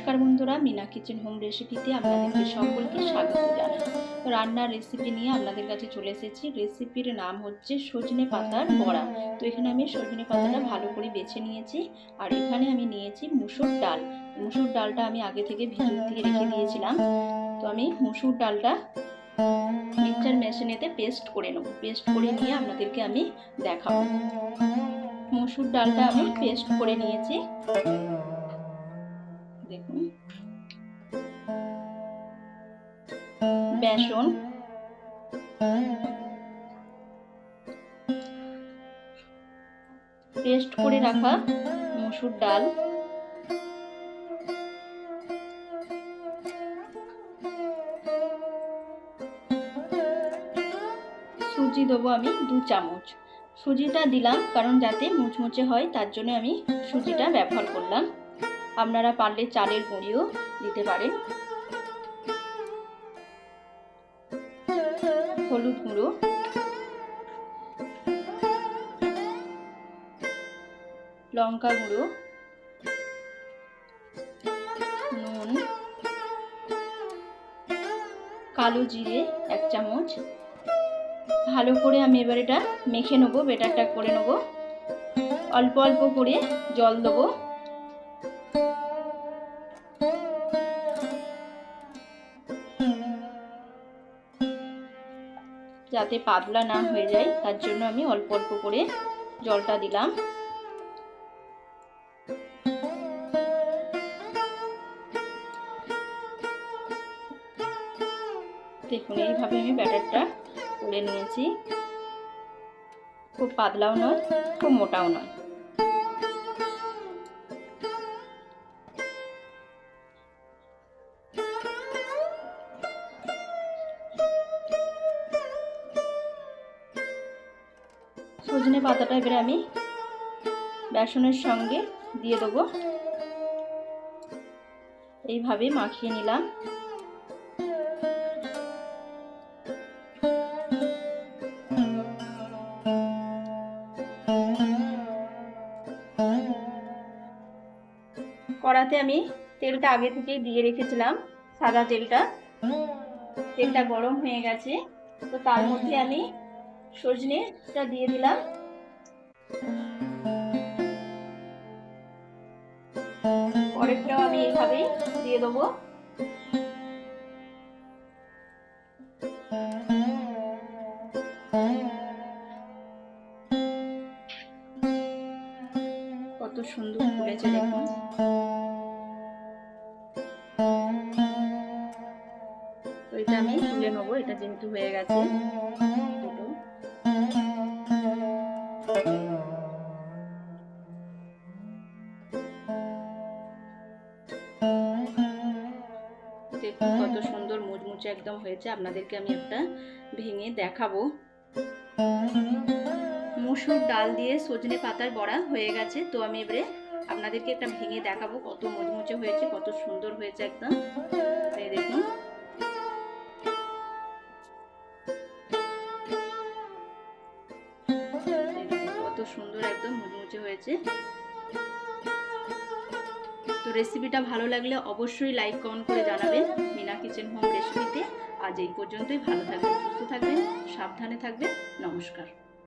নমস্কার বন্ধুরা, Mina kitchen home রেসিপিতে আপনাদেরকে সকলকে স্বাগত জানাই। তো রান্নার রেসিপি নিয়ে আপনাদের কাছে চলে এসেছি। রেসিপির নাম হচ্ছে সজনে পাতার বড়া। তো এখানে আমি সজনে পাতাটা ভালো করে বেছে নিয়েছি। আর এখানে আমি নিয়েছি মুসুর ডাল। মুসুর ডালটা আমি আগে থেকে ভিতর দিয়ে রেখে দিয়েছিলাম। তো আমি মুসুর ডালটা মিক্সচার মেশিনেতে পেস্ট করে নেব। পেস্ট করে নিয়ে আপনাদেরকে আমি দেখাবো। মুসুর ডালটা আমি পেস্ট করে নিয়েছি। দেখুন। বেসন। পেস্ট করে রাখা মসুর ডাল। সুজি দেবো আমি দু চামচ। সুজিটা দিলাম কারণ যাতে মুচমুচে হয় তার জন্য আমি সুজিটা ব্যবহার করলাম। আপনারা পারলে চালের গুঁড়িও দিতে পারেন। হলুদ গুঁড়ো। লঙ্কা গুঁড়ো। নুন। কালো জিরে এক চামচ। ভালো করে আমি এবার এটা মেখে নেব বেটারটা করে নেব। অল্প অল্প করে জল দেবো। যাতে পাতলা না হয়ে যায়, তার জন্য আমি অল্প অল্প করে জলটা দিলাম। দেখুন, এইভাবে আমি ব্যাটারটা করে নিয়েছি। খুব পাতলাও নয়, খুব মোটাও নয়। সজনে পাতাটা এবারে আমি বেসনের সঙ্গে দিয়ে দেবো। এইভাবে মাখিয়ে নিলাম। কড়াতে আমি তেলটা আগে থেকেই দিয়ে রেখেছিলাম, সাদা তেলটা। তেলটা গরম হয়ে গেছে, তো তার মধ্যে আমি সজনেটা দিয়ে দিলাম। পরেরটাও আমি এইভাবেই দিয়ে দেবো। কত সুন্দর ফুলেছে দেখুন। তো এটা আমি তুলে নেব, এটা যেহেতু হয়ে গেছে। দুটো। দেখুন কত সুন্দর মুচমুচে একদম হয়েছে। আপনাদেরকে আমি একটা ভেঙে দেখাবো। মুসুর ডাল দিয়ে সজনে পাতার বড়া হয়ে গেছে। তো আমি এবারে আপনাদেরকে একটা ভেঙে দেখাবো কত মুচমুচে হয়েছে, কত সুন্দর হয়েছে একদম। দেখুন কত সুন্দর একদম মুচমুচে হয়েছে। তো রেসিপিটা ভালো লাগলে অবশ্যই লাইক কমেন্ট করে জানাবেন। মিনা কিচেন হোম রেসিপিতে আজ এই পর্যন্তই। ভালো থাকবেন, সুস্থ থাকবেন, সাবধানে থাকবেন। নমস্কার।